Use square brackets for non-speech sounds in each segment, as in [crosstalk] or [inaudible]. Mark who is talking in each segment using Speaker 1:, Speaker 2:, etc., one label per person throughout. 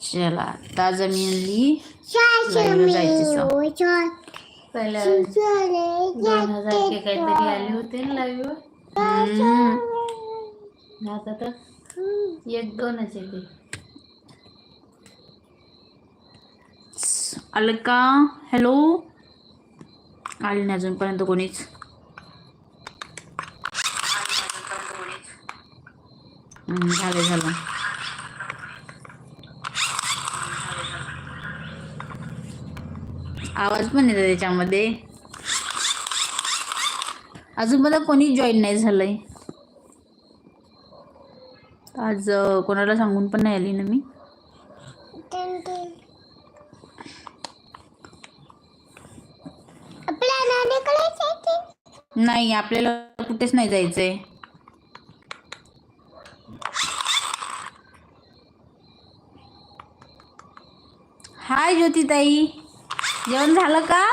Speaker 1: चला आता जमिनली जायचं
Speaker 2: पहिल्या दोन हजार के काहीतरी आले होते ना लाईव्ह आता तर एक दोनच येते
Speaker 1: आलं का हॅलो आलं नाही अजूनपर्यंत कोणीच. हम्म, झालं झालं. आवाज पण येतो त्याच्यामध्ये. अजून मला कोणी जॉईन नाही झालंय. आज कोणाला सांगून पण नाही आली ना मी. नाही आपल्याला कुठेच नाही जायचंय. हाय ज्योतिताई. जेवण झालं का?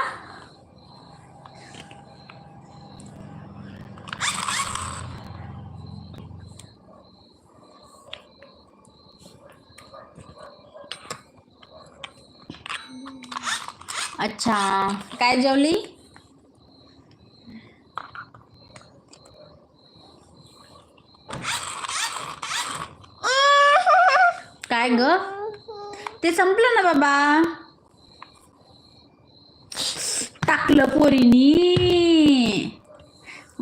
Speaker 1: अच्छा. काय जेवली? काय ग? ते संपलं ना बाबा. मुलं पोरीनी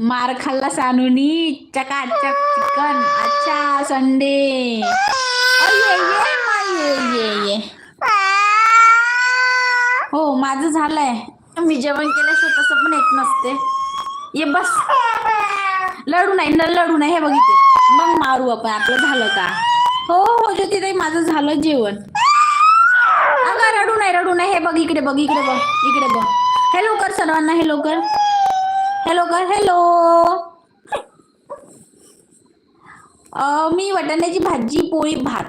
Speaker 1: मार खाल्ला सानूनी. चकाचक चिकन. अच्छा संडे ये ये ये ये हो माझं झालंय. मी जेवण केल्याशिवाय तसं पण येत नसते. ये बस. लढू नाही न लढू नाही हे बघितले मग मारू आपण आपलं झालं का? हो हो ज्योती ताई माझं झालं जेवण. अगं रडू नाही रडू नाही. हे बघ इकडे बघ इकडे बघ इकडे बघ. हॅलो कर सर्वांना हॅलो कर हॅलो कर हॅलो मी वाटाण्याची भाजी पोळी भात.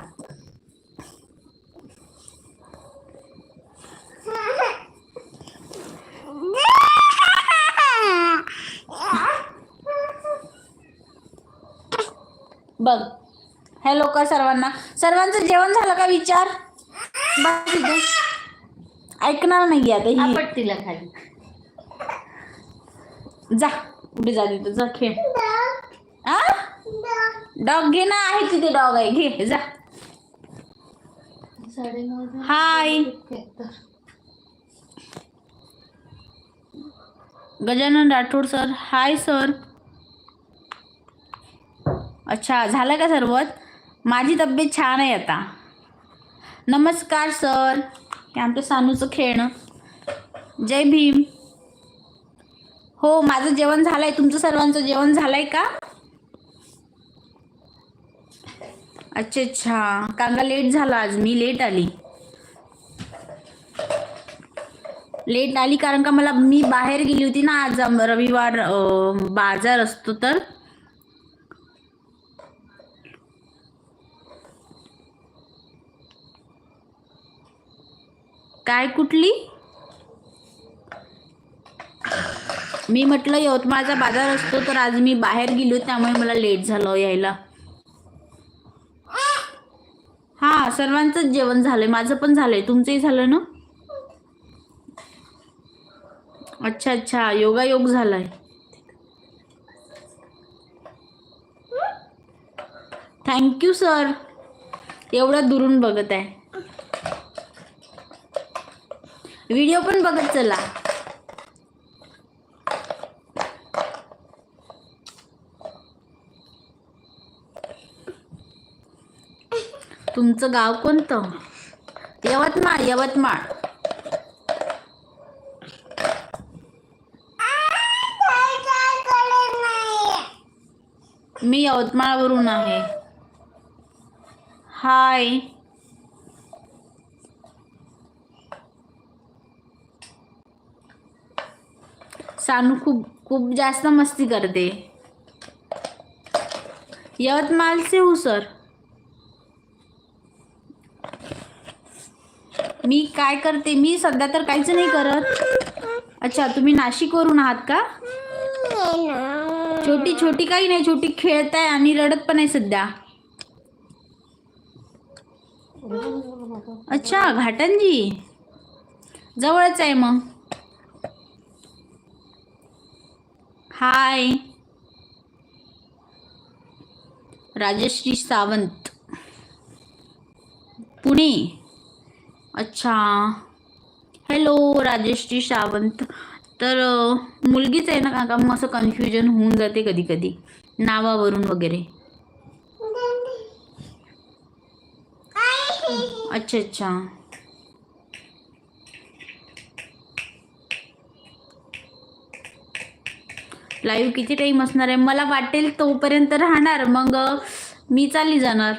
Speaker 1: बघ हॅलो का सर्वांना. सर्वांचं जेवण झालं का विचार? बघ ऐकणार नाही आता ही.
Speaker 2: आपट तिला खाली.
Speaker 1: जा कुठे जा तिथं जा खेळ. आ? डॉग घे ना आहे तिथे डॉग आहे. घे जा. Hi. Gajanan Rathod sir hi sir. अच्छा झालं का सर्वत? माझी तब्येत छान आहे आता. नमस्कार सर. आमचं सानूचं खेळणं. जय भीम. हो माझं जेवण झालंय. तुमचं सर्वांचं जेवण झालंय का? अच्छा अच्छा. कांदा लेट झाला आज. मी लेट आली. लेट आली कारण का मला मी बाहेर गेली होती ना आज. रविवार बाजार असतो तर. काय कुठली? मी म्हटलं यवतमाळचा बाजार असतो तर आज मी बाहेर गेलो त्यामुळे मला लेट झालं यायला. हा सर्वांचंच जेवण झालंय. माझं पण झालंय. तुमचंही झालं ना? अच्छा अच्छा. योगायोग झालाय. थँक्यू सर एवढं दुरून बघत आहे. व्हिडिओ पण बघत चला. तुमचं गाव कोणतं? यवतमाळ यवतमाळ. मी यवतमाळवरून आहे. हाय. सानू खूप खूप जास्त मस्ती करते. यवतमाळचे से हूँ सर. मी काय करते? मी सध्या तर काहीच नाही करत. अच्छा तुम्ही नाशिकवरून आहात का? छोटी छोटी काही नाही. छोटी खेळत आहे आणि रडत पण आहे सध्या. अच्छा घाटंजी जवळच आहे मग. हाय. राजश्री सावंत. पुणे. अच्छा. हॅलो राजेशजी सावंत. तर मुलगीच आहे ना काका? मग असं कन्फ्युजन होऊन जाते कधी कधी नावावरून वगैरे. अच्छा अच्छा. लाईव्ह किती टाईम असणार आहे? मला वाटेल तोपर्यंत राहणार. मग मी चालली जाणार.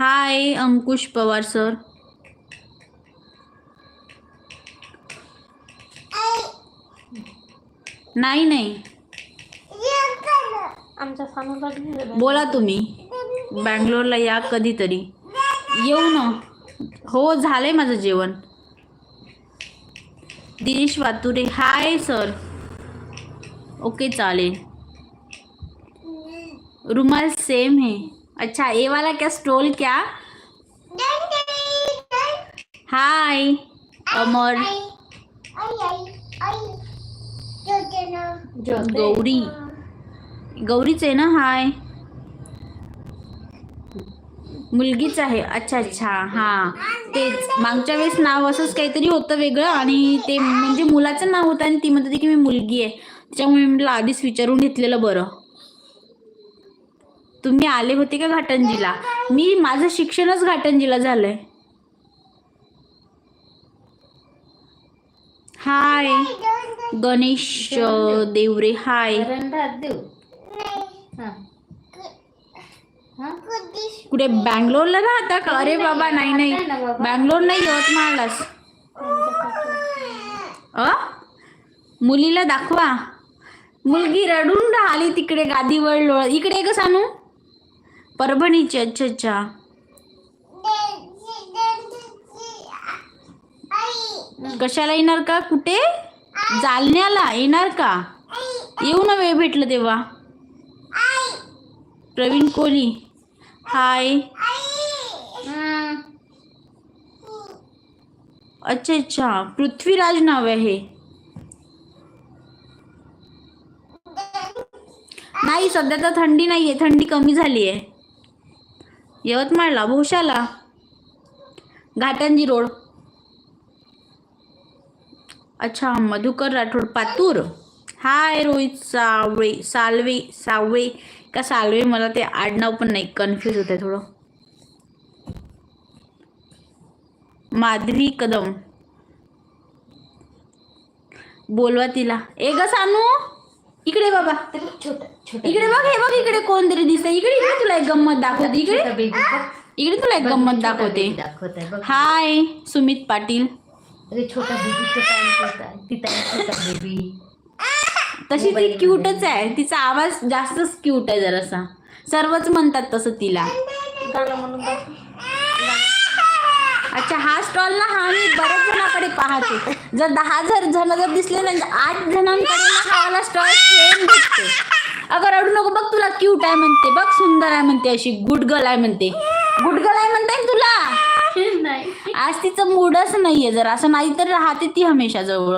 Speaker 1: हाय अंकुश पवार सर नाही नाही
Speaker 2: आमच्या सानूला घेऊन
Speaker 1: बोला तुम्ही. बँगलोरला या कधीतरी. येऊ ना. हो झालंय माझं जेवण. Dinesh Vature. Hi sir okay चालेल. रुमाल सेम है अच्छा ये वाला क्या स्टोल क्या? हाय अमर। गौरी। गौरीच आहे ना हाय. मुलगीच आहे. अच्छा अच्छा हां. तेच मागच्या वेळेस नाव असंच काहीतरी होतं वेगळं आणि ते म्हणजे मुलाचं नाव होतं आणि ती म्हणत होती की मी मुलगी आहे. त्याच्यामुळे मी म्हटलं आधीच विचारून घेतलेलं बरं. तुम्ही आले होते का घाटंजीला? मी माझं शिक्षणच घाटंजीला झालंय. हाय. गणेश देवरे हाय. कुठे बँगलोरला राहता का? अरे बाबा नाही नाही. बँगलोर नाही यवतमाळलाच अ? मुलीला दाखवा. मुलगी रडून राहिली तिकडे गादीवर लोळ. इकडे का सानू. परभणीची अच्छा अच्छा. कशाला येणार का? कुठे? जालन्याला येणार का? येऊ ना वेळ भेटलं तेव्हा. प्रवीण कोहली. हाय. अच्छा अच्छा. पृथ्वीराज नाव आहे नाही सध्या तर थंडी नाहीये. थंडी कमी झाली आहे यवतमाळला भोशाला घाटंजी रोड. अच्छा मधुकर राठोड पातूर. हाय रोहित सावळे सालवे सावळे का सालवे? मला ते आडनाव पण नाही कन्फ्यूज होत आहे थोडं. माधवी कदम. बोलवा तिला. ए ग सानू! इकडे बाबा.
Speaker 2: छोटा छोटा.
Speaker 1: इकडे बघ हे बघ इकडे कोणतरी दिसतंय. इकडे इकडे तुला एक गंमत दाखवते. इकडे. इकडे तुला एक गंमत दाखवते. हाय सुमित पाटील.
Speaker 2: अरे छोटा बेबी छोटा
Speaker 1: तशी ती क्यूटच आहे. तिचा आवाज जास्तच क्यूट आहे जरासा. सर्वच म्हणतात तसं तिला.
Speaker 2: म्हणून.
Speaker 1: अच्छा हा स्टॉल ना हा मी बऱ्याच जणांकडे पाहते. जर दहा जर जण जर दिसले ना आठ जणांकडे हा वाला स्टॉल सेम भेटते अगं रडू नको बघ तुला क्यूट आहे म्हणते बघ सुंदर आहे म्हणते अशी गुड गर्ल आहे म्हणते. गुड गर्ल आहे म्हणते तुला?
Speaker 2: नाही
Speaker 1: आज तिचं मूडच नाहीये जर असं नाही तर राहते ती हमेशा जवळ.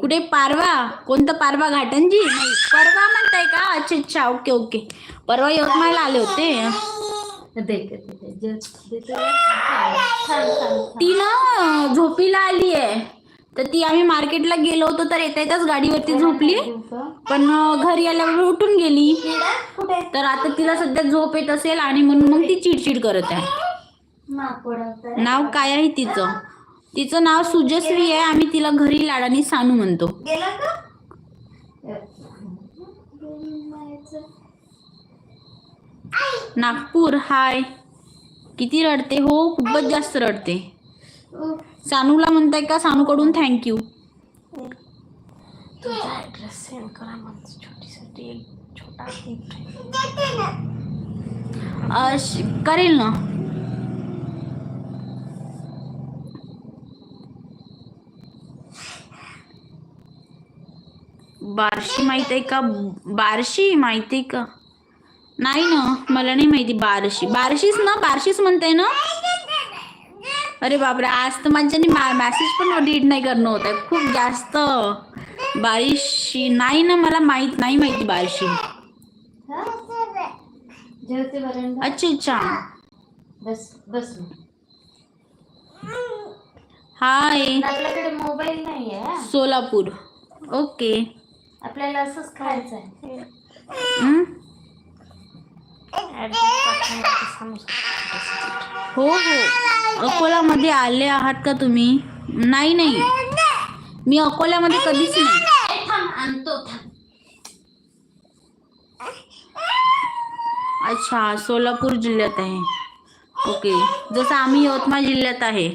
Speaker 1: कुठे पारवा? कोणतं पारवा? घाटंजी? नाही परवा म्हणताय का? अच्छा अच्छा ओके ओके. परवा यवतमाळला आले होते. ती ना झोपीला आली आहे. तर ती आम्ही मार्केटला गेलो होतो तर येता येताच गाडीवरती झोपली. पण घरी आल्यावर उठून गेली. तर आता तिला सध्या झोप येत असेल आणि म्हणून मग ती चिडचिड करत आहे. नाव काय आहे तिचं? तिचं नाव सुजस्वी आहे. आम्ही तिला घरी लाडाने सानू म्हणतो
Speaker 2: गेला का
Speaker 1: नागपूर हाय. किती रडते? हो खूपच जास्त रडते. सानूला म्हणताय का? सानूकडून थँक्यू
Speaker 2: एक छोटा गिफ्ट
Speaker 1: करेल ना. बार्शी माहीत आहे का? बार्शी माहीत आहे का? नाही ना मला नाही माहिती बारशी. बारशीच ना बारशीच म्हणते ना. अरे बापरे आज तर माझ्याने मॅसेज पण रीड नाही करणं होत आहे खूप जास्त. बारिशी नाही ना मला माहीत नाही माहिती बारशी. अच्छा अच्छा.
Speaker 2: बस बस मग.
Speaker 1: हाय.
Speaker 2: आपल्याकडे मोबाईल नाही आहे.
Speaker 1: सोलापूर. ओके.
Speaker 2: आपल्याला असंच खायचं आहे
Speaker 1: हो हो. अकोलामध्ये आले आहात का तुम्ही? नाही नाही. मी अकोल्यामध्ये कधीच नाही.
Speaker 2: आणतो
Speaker 1: अच्छा सोलापूर जिल्ह्यात आहे. ओके. जसं आम्ही यवतमाळ जिल्ह्यात आहे.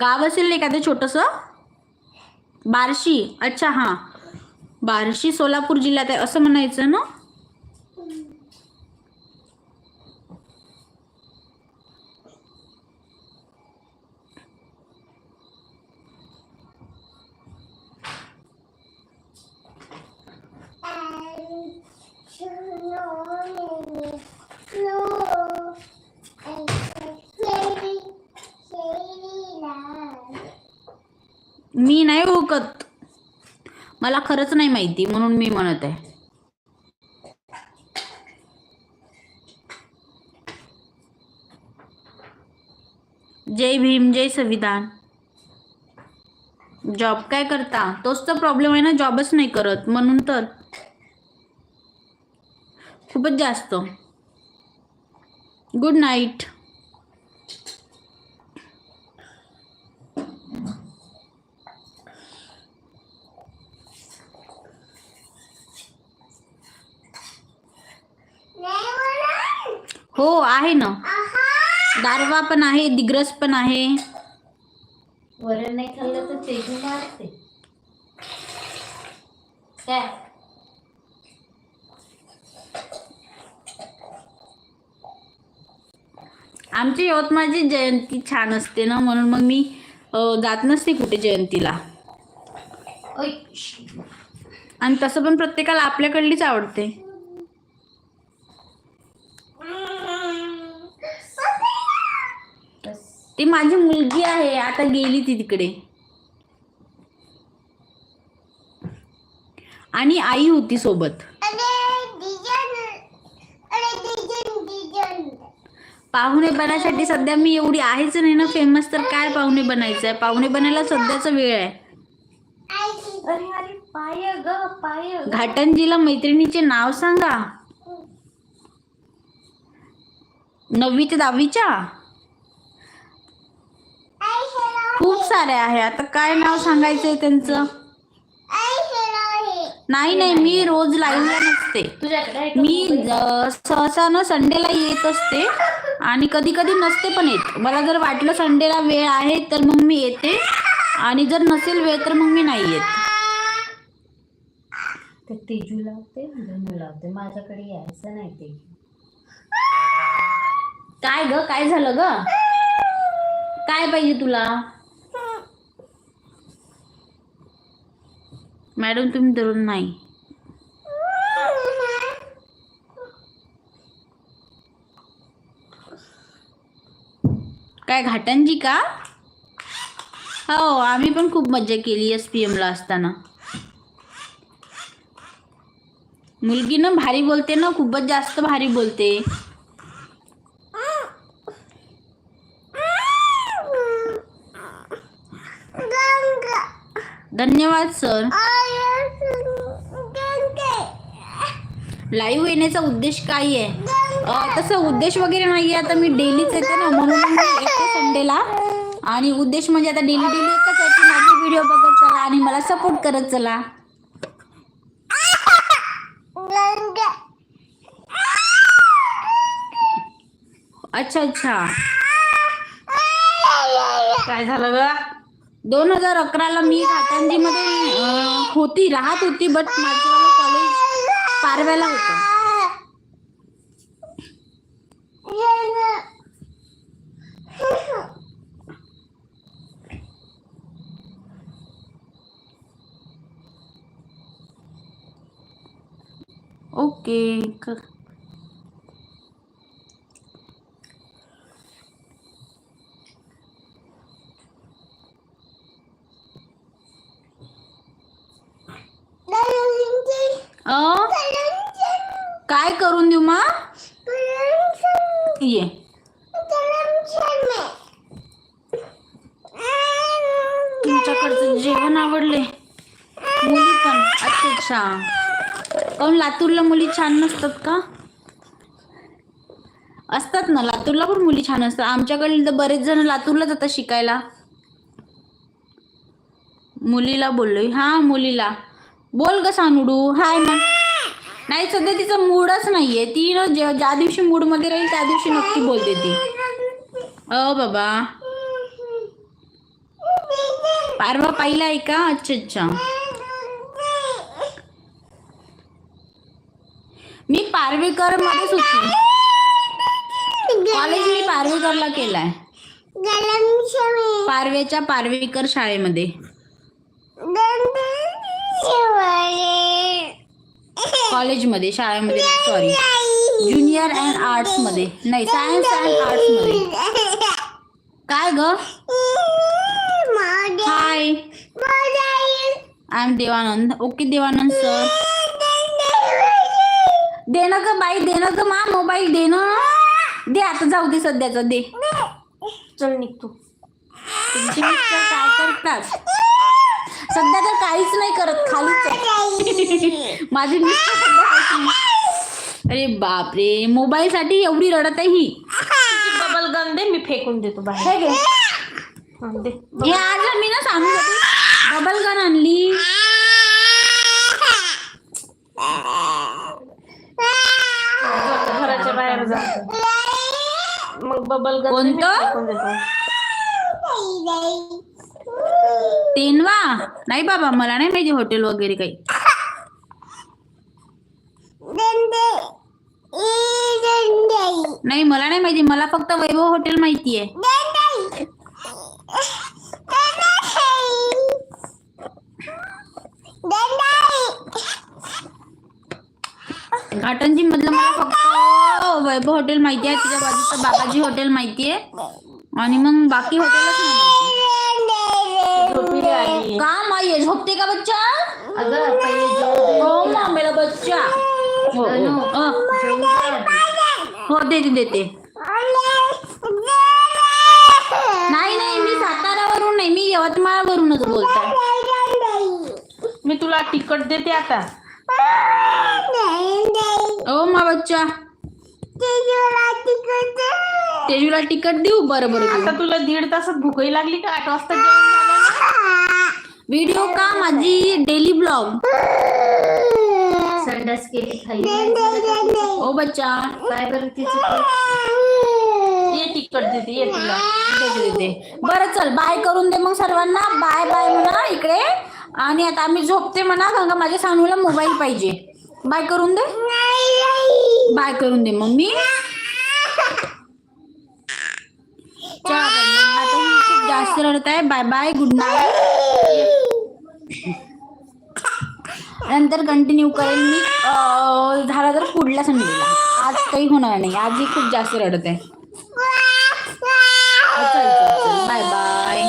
Speaker 1: गाव असेल एखादं छोटंसं? बार्शी. अच्छा हां. बार्शी सोलापूर जिल्ह्यात आहे असं म्हणायचं ना? मी नाही ओळखत. मला खरंच नाही माहिती म्हणून मी म्हणत आहे. जय भीम जय संविधान. जॉब काय करता? तोच तर प्रॉब्लेम आहे ना जॉबच नाही करत. म्हणून तर खूपच जास्त. गुड नाईट हो, आहे ना. दारवा पण आहे, दिग्रस पण आहे.
Speaker 2: वरण नाही खाल्लं तर तेजू मारते. काय?
Speaker 1: आमच्या यवतमाळची जयंती छान असते ना म्हणून मग मी जात नसते कुठे जयंतीला. आणि तसं पण प्रत्येकाला आपल्याकडलीच आवडते. ती माझी मुलगी आहे आता गेली ती तिकडे. आणि आई होती सोबत. पाहुणे बनायसाठी सध्या मी एवढी आहेच नाही ना फेमस तर काय पाहुणे बनायचं आहे? पाहुणे बनायला सध्याचा वेळ आहे. घाटंजीला मैत्रिणीचे नाव सांगा. नववी ते दहावीच्या? खूप सारे आहे. आता काय नाव सांगायचंय त्यांचं? नाही नाही मी रोज लाईव्हला नसते. मी सहसा ना संडेला येत असते. आणि कधी कधी नसते पण येत. मला जर वाटलं संडेला वेळ आहे तर मग मी येते. आणि जर नसेल वेळ तर मग मी नाही येत.
Speaker 2: ते तेजू लावते धनू लावते. माझ्याकडे यायचं नाही ते
Speaker 1: काय ग? काय झालं ग? काय पाहिजे तुला? मॅडम तुम्ही धरून नाही. काय घाटंजी का? हो आम्ही पण खूप मज्जा केली एस पी एमला असताना. मुलगी ना भारी बोलते ना खूपच जास्त भारी बोलते. धन्यवाद सर. लाईव्ह येण्याचा उद्देश काय आहे? तसा तसं उद्देश वगैरे नाही आहे आता मी डेलीच येते ना म्हणून संडेला आणि उद्देश म्हणजे आता डेली डेली एकच आहे की माझे व्हिडिओ बघत चला आणि मला सपोर्ट करत चला. अच्छा अच्छा. काय झालं ग? दोन हजार अकराला मी घाटंजीमध्ये होती राहत होती बट माझं कॉलेज पारव्याला होतं. ओके क लातूरला मुली छान नसतात का? असतात ना लातूरला पण मुली छान असतात. आमच्याकडे तर बरेच जण लातूरला जातात शिकायला. मुलीला बोललोय. हा मुलीला. बोल ग सानुडू. हाय मग. नाही सध्या तिचा मूडच नाहीये. ती ना ज्या दिवशी मूडमध्ये राहील त्या दिवशी नक्की बोलते ती. अ बाबा. पारवा पाहिला आहे का? अच्छा अच्छा मी पारवेकर मध्येच होती कॉलेज मी पारवेकरला केलाय. पारवेच्या पारवेकर शाळेमध्ये. कॉलेजमध्ये शाळेमध्ये सॉरी ज्युनियर अँड आर्ट्समध्ये. नाही सायन्स अँड आर्ट्समध्ये. काय ग? Hi I am Devanand okay Devanand sir दे ना ग बाई दे ना ग मा मोबाईल दे ना दे आता जाऊ दे सध्याचा दे. चल निघ तू तुमचे मिस्टर काय करतात? सध्या तर काहीच नाही करत खालीच आहे. [laughs] माझे मिस्टर सध्या काहीच नाही? अरे बापरे मोबाईल साठी एवढी रडत आहे ही.
Speaker 2: बबल गम दे मी फेकून देतो बाहेर. दे.
Speaker 1: हे आज मी ना सांगू डबल गन आणली
Speaker 2: जा, घराच्या बाहेर मग बबल
Speaker 1: कोणतं? तेनवा? नाही बाबा मला नाही माहिती हॉटेल वगैरे काही. नाही मला नाही माहिती. मला फक्त वैभव हॉटेल माहिती आहे. घाटंजी मधलं मला फक्त वैभव हॉटेल माहिती आहे तिच्या बाजूचं बाबाजी हॉटेल माहिती आहे. आणि मग बाकी हॉटेलच का माहिती झोपते का बच्चा? हो मेरा बच्चा. हो हो. अ, हो देते देते नाही नाही मी सातारावरून नाही मी यवतमाळवरूनच बोलते.
Speaker 2: मी तुला तिकट देते आता.
Speaker 1: मा बच्चा। तेजूला तिकट देऊ? बरं बरं
Speaker 2: आता तुला दीड तासात भूकही लागली का? आठ वाजता जेवण झालं ना?
Speaker 1: व्हिडिओ का माझी डेली ब्लॉग
Speaker 2: संडास केली खाली.
Speaker 1: ओ बच्चा.
Speaker 2: काय बरं तिचं ये तिकट देते ये तुला.
Speaker 1: देते देते बरं चल. बाय करून दे मग सर्वांना. बाय बाय म्हणा. इकडे. आणि आता आम्ही झोपते म्हणा का माझ्या सानूला मोबाईल पाहिजे. बाय करून दे. बाय करून दे मम्मी. खूप जास्त रडत आहे. बाय बाय गुड नाईट नंतर कंटिन्यू करेल मी. झाला तर पुढल्या संडेला. आज काही होणार नाही. आज ही खूप जास्त रडत आहे [laughs] चल चल चल बाय बाय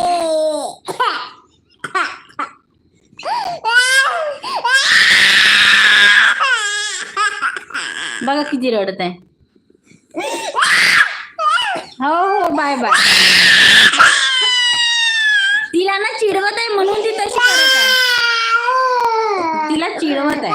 Speaker 1: बघा किती रडत आहे. हो हो बाय बाय. तिला ना चिडवत आहे म्हणून ती तशी करत आहे. तिला चिडवत आहे.